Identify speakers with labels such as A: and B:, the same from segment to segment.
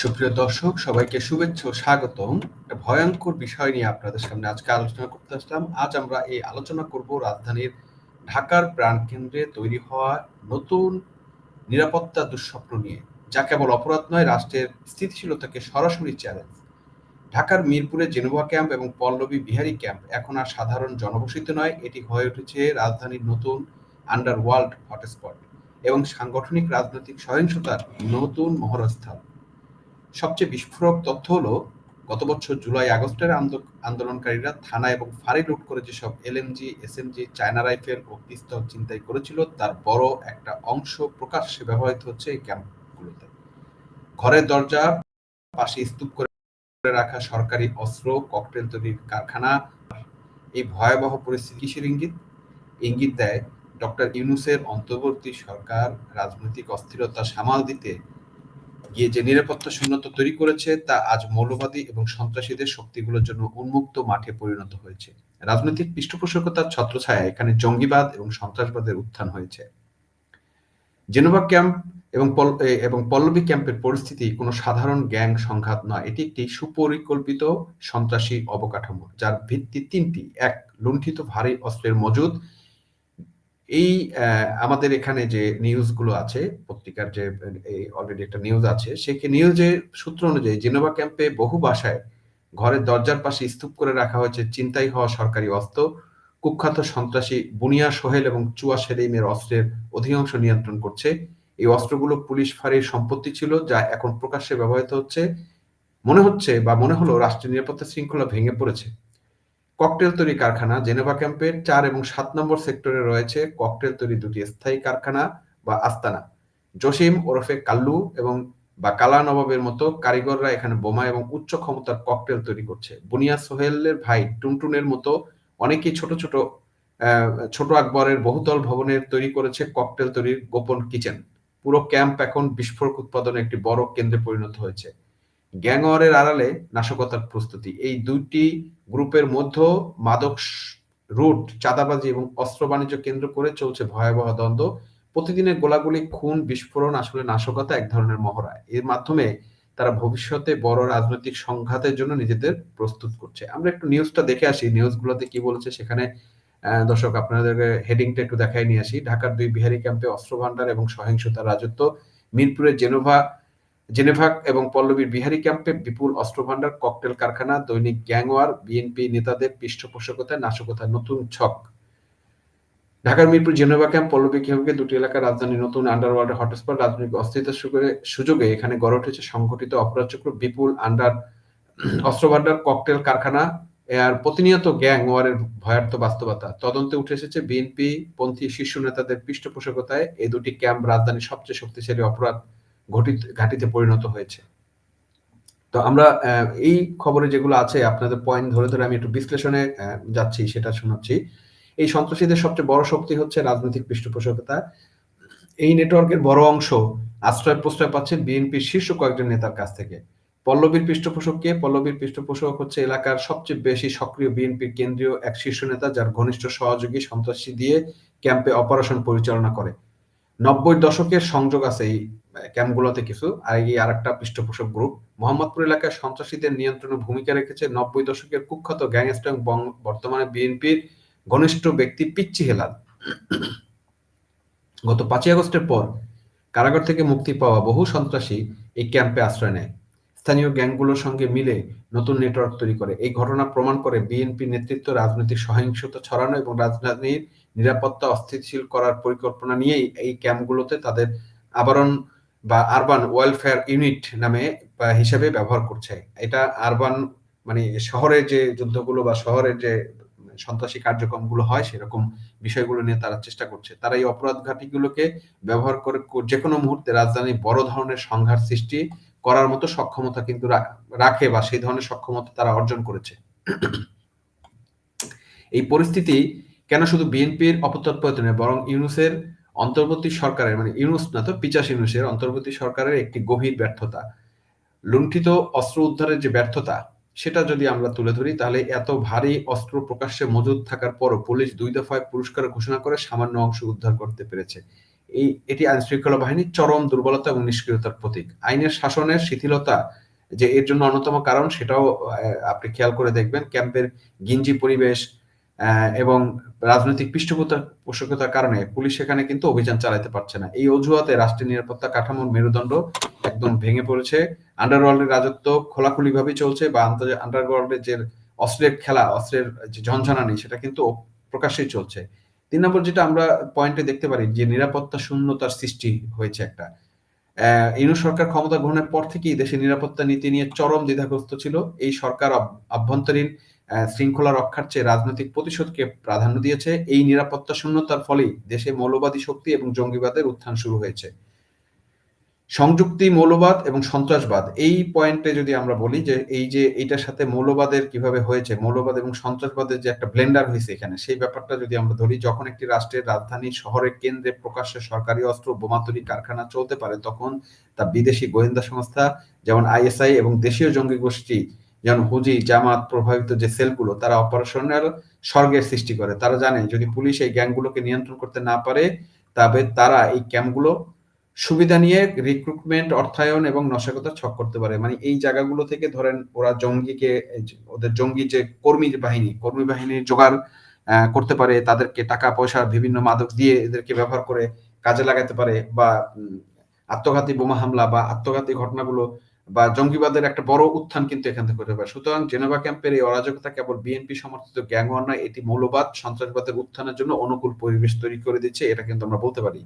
A: সুপ্রিয় দর্শক, সবাইকে শুভেচ্ছা ও স্বাগতম। একটা ভয়ঙ্কর বিষয় নিয়ে আপনাদের সামনে আজকে আলোচনা করতে আসলাম। আজ আমরা এই আলোচনা করব রাজধানীর ঢাকার প্রাণকেন্দ্রে তৈরি হওয়া নতুন নিরাপত্তা দুঃস্বপ্ন নিয়ে। যা কেবল অপরাধ নয়, রাষ্ট্রের স্থিতিশীলতাকে সরাসরি চ্যালেঞ্জ ঢাকার মিরপুরে জেনোভা ক্যাম্প এবং পল্লবী বিহারী ক্যাম্প এখন আর সাধারণ জনবসিত নয়, এটি হয়ে উঠেছে রাজধানীর নতুন আন্ডারওয়ার্ল্ড হটস্পট এবং সাংগঠনিক রাজনৈতিক সহিংসতার নতুন মহরস্থান সবচেয়ে বিস্ফোরক তথ্য হলো, গত বছর জুলাই, আগস্টের আন্দোলনকারীরা থানা এবং ফাঁড়ি লুট করে যেসব এলএমজি, এসএমজি, চায়না রাইফেল ও পিস্তল চিন্তাই করেছিল, তার বড় একটা অংশ প্রকাশ্যে ব্যবহৃত হচ্ছে এই ক্যাম্পগুলোতে। ঘরের দরজা পাশে স্তূপ করে রাখা সরকারি অস্ত্র, ককটেল তৈরির কারখানা, এই ভয়াবহ পরিস্থিতি কিসের ইঙ্গিত? ইঙ্গিত দেয় ডক্টর ইউনুসের অন্তর্বর্তী সরকার রাজনৈতিক অস্থিরতা সামাল দিতে গিয়ে যে নিরাপত্তা শূন্যতা তৈরি করেছে, তা আজ মৌলবাদী এবং সন্ত্রাসীদের শক্তিগুলোর জন্য উন্মুক্ত মাঠে পরিণত হয়েছে। রাজনৈতিক পৃষ্ঠপোষকতার ছত্রছায়া এখানে জঙ্গিবাদ এবং সন্ত্রাসবাদের উত্থান হয়েছে। জেনোভা ক্যাম্প এবং এবং পল্লবী ক্যাম্পের পরিস্থিতি কোনো সাধারণ গ্যাং সংঘাত নয়। এটি একটি সুপরিকল্পিত সন্ত্রাসী অবকাঠামো, যার ভিত্তি তিনটি। এক, লুণ্ঠিত ভারী অস্ত্রের মজুদ। এই আমাদের এখানে যে নিউজগুলো আছে, পত্রিকার যে অলরেডি একটা নিউজ আছে, সেকে নিউজের সূত্র অনুযায়ী জেনোভা ক্যাম্পে বহু বাসায় ঘরের দরজার পাশে স্তূপ করে রাখা হয়েছে চিন্তাই হওয়া সরকারি অস্ত্র, কুখ্যাত সন্ত্রাসী বুনিয়া সোহেল এবং চুয়া সেলিমের অস্ত্রের অধিকাংশ নিয়ন্ত্রণ করছে। এই অস্ত্রগুলো পুলিশ ফাঁড়ির সম্পত্তি ছিল, যা এখন প্রকাশ্যে ব্যবহৃত হচ্ছে। মনে হচ্ছে বা মনে হলো রাষ্ট্রীয় নিরাপত্তা শৃঙ্খলা ভেঙে পড়েছে। ককটেল তৈরি কারখানা, জেনেভা ক্যাম্পের চার এবং সাত নম্বর সেক্টরে রয়েছে ককটেল তৈরি দুটি স্থায়ী কারখানা বা আস্তানা। জসিম ওরফে কাল্লু এবং বা কালা নবাবের মতো কারিগররা এখানে বোমা এবং উচ্চ ক্ষমতার ককটেল তৈরি করছে। বুনিয়া সোহেলের ভাই টুনটুনের মতো অনেকেই ছোট ছোট ছোট আকবরের বহুতল ভবনের তৈরি করেছে ককটেল তৈরির গোপন কিচেন। পুরো ক্যাম্প এখন বিস্ফোরক উৎপাদনে একটি বড় কেন্দ্রে পরিণত হয়েছে। গ্যাংওয়ারের আড়ালে নাশকতার প্রস্তুতি। এই দুইটি গ্রুপের মধ্যে মাদক রুট, চাঁদাবাজি এবং অস্ত্র বাণিজ্য কেন্দ্র করে চলছে ভয়াবহ দ্বন্দ্ব। প্রতিদিনের গোলাগুলি, খুন, বিস্ফোরণ, আসলে নাশকতা এক ধরনের মহড়া। এর মাধ্যমে তারা ভবিষ্যতে বড় রাজনৈতিক সংঘাতের জন্য নিজেদের প্রস্তুত করছে। আমরা একটু নিউজটা দেখে আসি। নিউজগুলোতে কি বলেছে সেখানে দর্শক আপনাদের হেডিংটা একটু দেখাই নিয়ে আসি। ঢাকার দুই বিহারি ক্যাম্পে অস্ত্র ভান্ডার এবং সহিংসতার রাজত্ব। মিরপুরের জেনোভা জেনেভা এবং পল্লবীর বিহারি ক্যাম্পে বিপুল অস্ত্রভান্ডার ককটেল কারখানা, দৈনিক গ্যাংওয়ার, বিএনপি নেতাদের পৃষ্ঠপোষকতায় নাশকতার নতুন ছক। ঢাকার মিরপুর জেনেভা ক্যাম্প, পল্লবী ক্যাম্পকে দুটি এলাকার রাজধানী নতুন আন্ডারওয়ার্ল্ড হটস্পট রাজনৈতিক অস্থিরতার সুযোগে এখানে গড়ে উঠেছে সংগঠিত অপরাধ চক্র বিপুল আন্ডার অস্ত্রভান্ডার ককটেল কারখানা আর প্রতিনিয়ত গ্যাং ওয়ারের ভয়ার্থ বাস্তবতা। তদন্তে উঠে এসেছে বিএনপি পন্থী শীর্ষ নেতাদের পৃষ্ঠপোষকতায় এই দুটি ক্যাম্প রাজধানীর সবচেয়ে শক্তিশালী অপরাধ। ঘটিত, ঘাটিতে পরিণত হয়েছে। তো আমরা এই খবরে যেগুলো আছে, আপনাদের পয়েন্ট ধরে ধরে আমি একটু বিশ্লেষণে যাচ্ছি, সেটা শোনাচ্ছি। এই সন্ত্রাসীদের সবচেয়ে বড় শক্তি হচ্ছে রাজনৈতিক পৃষ্ঠপোষকতা। এই নেটওয়ার্কের বড় অংশ আশ্রয় প্রশ্রয় পাচ্ছে বিএনপির শীর্ষ কয়েকজন নেতার কাছ থেকে। পল্লবীর পৃষ্ঠপোষক কে? পল্লবীর পৃষ্ঠপোষক হচ্ছে এলাকার সবচেয়ে বেশি সক্রিয় বিএনপির কেন্দ্রীয় এক শীর্ষ নেতা, যার ঘনিষ্ঠ সহযোগী সন্ত্রাসী দিয়ে ক্যাম্পে অপারেশন পরিচালনা করে। নব্বই দশকের সংযোগ আছে এই ক্যাম্পগুলোতে কিছু। আর এই আর একটা পৃষ্ঠপোষক গ্রুপ মোহাম্মদপুর এলাকায় সন্ত্রাসীদের নিয়ন্ত্রণে ভূমিকা রেখেছে নব্বই দশকের কুখ্যাত গ্যাংস্টার বর্তমানে বিএনপির ঘনিষ্ঠ ব্যক্তি পিচ্ছি হেলাল। গত পাঁচই আগস্টের পর কারাগার থেকে মুক্তি পাওয়া বহু সন্ত্রাসী এই ক্যাম্পে আশ্রয় নেয়। স্থানীয় গ্যাংগুলোর সঙ্গে মিলে নতুন নেটওয়ার্ক তৈরি করে। এই ঘটনা প্রমাণ করে বিএনপি নেতৃত্ব রাজনৈতিক সহিংসতা ছড়ানো এবং রাজধানীর নিরাপত্তা অস্থিতিশীল করার পরিকল্পনা নিয়েই এই ক্যাম্পগুলোতে তাদের আবরণ বা আরবান ওয়েলফেয়ার ইউনিট নামে হিসেবে ব্যবহার করছে। এটা আরবান মানে শহরের যে যুদ্ধগুলো বা শহরের যে সন্ত্রাসী কার্যক্রমগুলো হয়, সেরকম বিষয়গুলো নিয়ে তারা চেষ্টা করছে। তারা এই অপরাধ ঘাটিগুলোকে ব্যবহার করে যে কোনো মুহূর্তে রাজধানী বড় ধরনের সংঘাত সৃষ্টি করার মতো সক্ষমতা কিন্তু রাখে বা সেই ধরনের সক্ষমতা তারা অর্জন করেছে। এই পরিস্থিতি কেন শুধু বিএনপির অপতৎপরতা বরং ইউনুসের অন্তর্বর্তী সরকারের মানে ইউনুস না তো, পিচাস ইউনুসের অন্তর্বর্তী সরকারের একটি গভীর ব্যর্থতা। লুণ্ঠিত অস্ত্র উদ্ধারের যে ব্যর্থতা, সেটা যদি আমরা তুলে ধরি, তাহলে এত ভারী অস্ত্র প্রকাশ্যে মজুদ থাকার পরও পুলিশ দুই দফায় পুরস্কার ঘোষণা করে সামান্য অংশ উদ্ধার করতে পেরেছে। এই, এটি আইন শৃঙ্খলা বাহিনীর চরম দুর্বলতা এবং নিষ্ক্রিয়তার প্রতীক। আইনের শাসনের শিথিলতা যে এর জন্য অন্যতম কারণ, সেটাও আপনি খেয়াল করে দেখবেন। ক্যাম্পের গিঞ্জি পরিবেশ এবং রাজনৈতিক পৃষ্ঠপোষকতার কারণে পুলিশ এখানে কিন্তু অভিযান চালাতে পারছে না। এই অজুহাতে রাষ্ট্রীয় নিরাপত্তা কাঠামোর মেরুদণ্ড একদম ভেঙে পড়েছে। আন্ডারওয়ার্ল্ডের রাজত্ব খোলাখুলি ভাবে চলছে বা আন্ডারওয়ার্ল্ডের যে অস্ত্রের খেলা, অস্ত্রের যে ঝঞ্ঝানানি সেটা কিন্তু প্রকাশ্যেই চলছে। তিন নম্বর যেটা আমরা পয়েন্টে দেখতে পারি যে নিরাপত্তা শূন্যতার সৃষ্টি হয়েছে একটা। ইনু সরকার ক্ষমতা গ্রহণের পর থেকেই দেশের নিরাপত্তা নীতি নিয়ে চরম দ্বিধাগ্রস্ত ছিল। এই সরকার আভ্যন্তরীণ শৃঙ্খলা রক্ষার চেয়ে রাজনৈতিক প্রতিশোধকে প্রাধান্য দিয়েছে। এই নিরাপত্তা শূন্যতার ফলেই দেশে মৌলবাদী শক্তি এবং জঙ্গিবাদের উত্থান শুরু হয়েছে। সংযুক্তি, মৌলবাদ এবং সন্ত্রাসবাদ। এই পয়েন্টে যদি আমরা বলি যে এই যে এইটার সাথে মৌলবাদের কীভাবে হয়েছে, মৌলবাদ এবং সন্ত্রাসবাদের যে একটা ব্লেন্ডার হয়েছে এখানে, সেই ব্যাপারটা যদি আমরা ধরি, যখন একটি রাষ্ট্রের রাজধানী শহরের কেন্দ্রে প্রকাশ্যে সরকারি অস্ত্র বোমা তৈরি কারখানা চলতে পারে, তখন তা বিদেশি গোয়েন্দা সংস্থা, যেমন আইএসআই এবং দেশীয় জঙ্গি গোষ্ঠী, যেমন হুজি, জামাত প্রভাবিত যে সেলগুলো, তারা অপারেশনাল স্বর্গের সৃষ্টি করে। তারা জানে, যদি পুলিশ এই গ্যাংগুলোকে নিয়ন্ত্রণ করতে না পারে, তবে তারা এই ক্যাম্পগুলো সুবিধা নিয়ে রিক্রুটমেন্ট অর্থায়ন এবং নশাকতা ছক করতে পারে। মানে এই জায়গাগুলো থেকে ধরেন ওরা জঙ্গিকে ওদের জঙ্গি যে কর্মী বাহিনী, কর্মী বাহিনীর জোগাড় করতে পারে, তাদেরকে টাকা, পয়সা, বিভিন্ন মাদক দিয়ে এদেরকে ব্যবহার করে কাজে লাগাতে পারে বা আত্মঘাতী বোমা হামলা বা আত্মঘাতী ঘটনাগুলো বা জঙ্গিবাদের একটা বড় উত্থান কিন্তু এখান থেকে করতে পারে। সুতরাং জেনেভা ক্যাম্পের এই অরাজকতা কেবল বিএনপি সমর্থিত গ্যাং নয়, এটি মৌলবাদ, সন্ত্রাসবাদের উত্থানের জন্য অনুকূল পরিবেশ তৈরি করে দিচ্ছে, এটা কিন্তু আমরা বলতে পারি।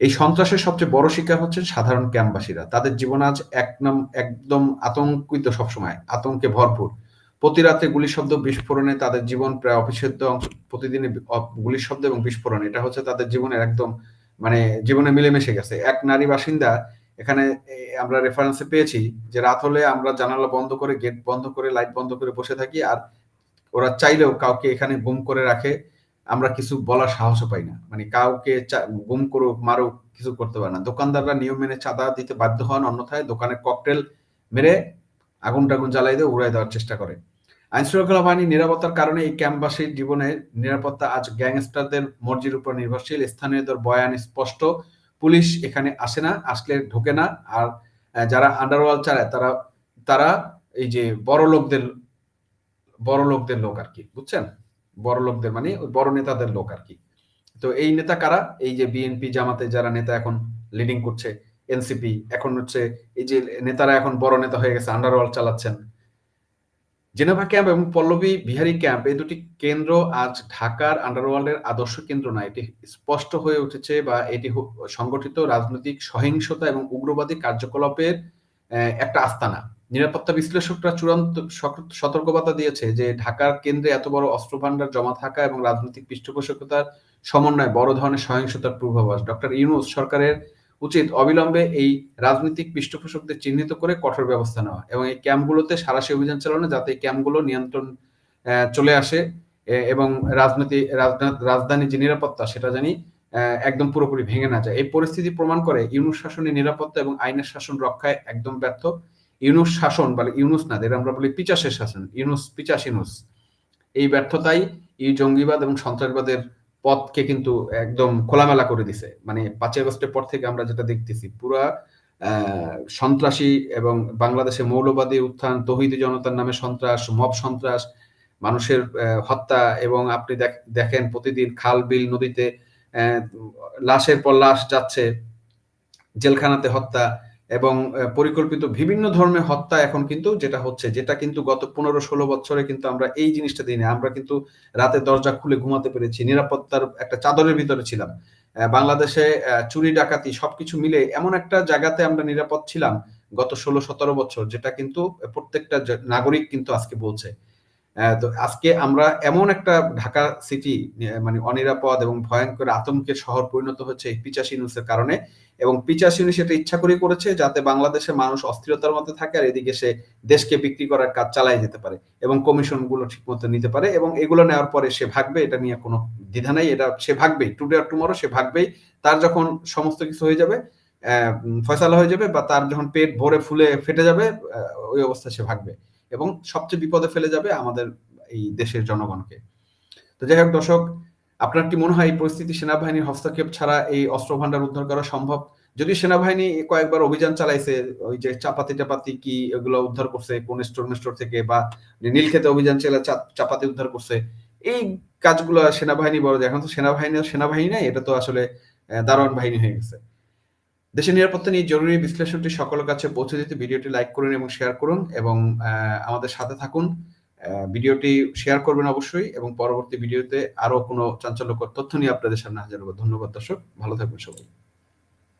A: এই সন্ত্রাসের সবচেয়ে বড় শিকার হচ্ছে সাধারণ ক্যাম্পবাসীরা তাদের জীবন আজ এক নাম, একদম আতঙ্কিত সবসময়, আতঙ্কে ভরপুর। প্রতি রাতে গুলি শব্দ বিস্ফোরণে তাদের জীবন প্রায় অবিচ্ছেদ্য অংশ, প্রতিদিনই গুলির শব্দ এবং বিস্ফোরণ। এটা হচ্ছে তাদের জীবনের একদম মানে জীবনে মিলেমিশে গেছে। এক নারী বাসিন্দা, এখানে আমরা রেফারেন্সে পেয়েছি যে রাত হলে আমরা জানালা বন্ধ করে গেট বন্ধ করে লাইট বন্ধ করে বসে থাকি আর ওরা চাইলেও কাউকে এখানে গুম করে রাখে। আমরা কিছু বলার সাহসও পাই না। মানে কাউকে গুম করুক, মারুক কিছু করতে পারে না। দোকানদাররা নিয়ম মেনে চাঁদা দিতে বাধ্য হন, অন্যথায় দোকানে ককটেল মেরে আগুন টাগুন জ্বালাই দিয়ে উড়াই দেওয়ার চেষ্টা করে। আইন শৃঙ্খলা বাহিনী নিরাপত্তার কারণে এই ক্যাম্পবাসীর জীবনে নিরাপত্তা আজ গ্যাংস্টারদের মর্জির উপর নির্ভরশীল। স্থানীয়দের বয়ান স্পষ্ট, পুলিশ এখানে আসে না, আসলে ঢোকে না। আর যারা আন্ডারওয়াল চালায়, তারা তারা এই যে বড় লোকদের বড় লোকদের লোক আর কি, বুঝছেন? বড় লোকদের মানে বড় নেতাদের লোক আর কি। তো এই নেতা কারা? এই যে বিএনপি জামাতে যারা নেতা এখন লিডিং করছে এনসিপি এখন হচ্ছে এই যে নেতারা এখন বড় নেতা হয়ে গেছে আন্ডারওয়ার্ল্ড চালাচ্ছেন। জেনেভা ক্যাম্প এবং পল্লবী বিহারি ক্যাম্প, এই দুটি কেন্দ্র আজ ঢাকার আন্ডারওয়ার্ল্ডের আদর্শ কেন্দ্র না এটি স্পষ্ট হয়ে উঠেছে বা এটি সংগঠিত রাজনৈতিক সহিংসতা এবং উগ্রবাদী কার্যকলাপের একটা আস্তানা। নিরাপত্তা বিশ্লেষকরা চূড়ান্ত সতর্কবার্তা দিয়েছে যে ঢাকার কেন্দ্রে এত বড় অস্ত্র ভান্ডার জমা থাকা এবং রাজনৈতিক পৃষ্ঠপোষকতার সমন্বয়ে বড় ধরনের সহিংসতার পূর্বাভাস। ডক্টর ইউনুস সরকারের উচিত অবিলম্বে এই রাজনৈতিক পৃষ্ঠপোষকদের চিহ্নিত করে কঠোর ব্যবস্থা নেওয়া এবং এই ক্যাম্পগুলোতে সারাশি অভিযান চালানো যাতে এই ক্যাম্পগুলো নিয়ন্ত্রণ চলে আসে এবং রাজনীতি রাজধানী যে নিরাপত্তা সেটা জানি একদম পুরোপুরি ভেঙে না যায়। এই পরিস্থিতি প্রমাণ করে ইউনুস শাসনের নিরাপত্তা এবং আইনের শাসন রক্ষায় একদম ব্যর্থ। ইউনুস শাসন, বলে ইউনুস না এর আমরা বলি পিচাসের শাসন, ইউনুস পিচাস ইউনুস এই ব্যর্থতাই এই জঙ্গিবাদ এবং সন্ত্রাসবাদের পথকে কিন্তু একদম খোলামেলা করে দিছে। মানে পাঁচই আগস্টের পর থেকে আমরা যেটা দেখতেছি, পুরা সন্ত্রাসী এবং বাংলাদেশে মৌলবাদী উত্থান, তহিদি জনতার নামে সন্ত্রাস, মব সন্ত্রাস, মানুষের হত্যা এবং আপনি দেখেন প্রতিদিন খাল, বিল, নদীতে লাশের পর লাশ যাচ্ছে, জেলখানাতে হত্যা এবং পরিকল্পিত বিভিন্ন ধর্মের হত্যা এখন কিন্তু যেটা হচ্ছে, যেটা কিন্তু গত পনেরো ষোলো বছরে কিন্তু আমরা এই জিনিসটা দিই আমরা কিন্তু রাতে দরজা খুলে ঘুমাতে পেরেছি, নিরাপত্তার একটা চাদরের ভিতরে ছিলাম। বাংলাদেশে চুরি, ডাকাতি সবকিছু মিলে এমন একটা জায়গাতে আমরা নিরাপদ ছিলাম গত ষোলো সতেরো বছর, যেটা কিন্তু প্রত্যেকটা নাগরিক কিন্তু আজকে বলছে। তো আজকে আমরা এমন একটা ঢাকা সিটি মানে অনিরাপদ এবং ভয়ঙ্কর আতঙ্কের শহর পরিণত হচ্ছে পিচাশি নিউজের কারণে এবং পিচাশি নিউজ সেটা ইচ্ছা করে করেছে যাতে বাংলাদেশের মানুষ অস্থিরতার মধ্যে থাকে আর এদিকে সে দেশকে বিক্রি করার কাজ চালাই যেতে পারে এবং কমিশনগুলো ঠিক মতো নিতে পারে এবং এগুলো নেওয়ার পরে সে ভাগবে, এটা নিয়ে কোনো দ্বিধা নাই, এটা সে ভাগবেই টুডে আর টুমরো সে ভাগবেই, তার যখন সমস্ত কিছু হয়ে যাবে ফয়সালা হয়ে যাবে বা তার যখন পেট ভরে ফুলে ফেটে যাবে ওই অবস্থা সে ভাগবে। এবং সবচেয়ে বিপদে ফেলে যাবে আমাদের এই দেশের জনগণকে। তো যাই হোক দর্শক, আপনার কি মনে হয় এই পরিস্থিতি সেনাবাহিনীর হস্তক্ষেপ ছাড়া এই অস্ত্র ভান্ডার উদ্ধার করা সম্ভব? যদি সেনাবাহিনী কয়েকবার অভিযান চালাইছে, ওই যে চাপাতি টাপাতি কি এগুলো উদ্ধার করছে, কোন স্টোর স্টোর থেকে বা নীলক্ষেতে অভিযান চালা চাপাতি উদ্ধার করছে, এই কাজগুলো সেনাবাহিনী বড় এখন তো সেনাবাহিনী সেনাবাহিনী নাই, এটা তো আসলে দারোয়ান বাহিনী হয়ে গেছে। দেশের নিরাপত্তা নিয়ে জরুরি বিশ্লেষণটি সকলের কাছে পৌঁছে দিতে ভিডিওটি লাইক করুন এবং শেয়ার করুন এবং আমাদের সাথে থাকুন। ভিডিওটি শেয়ার করবেন অবশ্যই এবং পরবর্তী ভিডিওতে আরও কোনো চাঞ্চল্যকর তথ্য নিয়ে আপনাদের সামনে হাজার হব। ধন্যবাদ দর্শক, ভালো থাকবেন সবাই।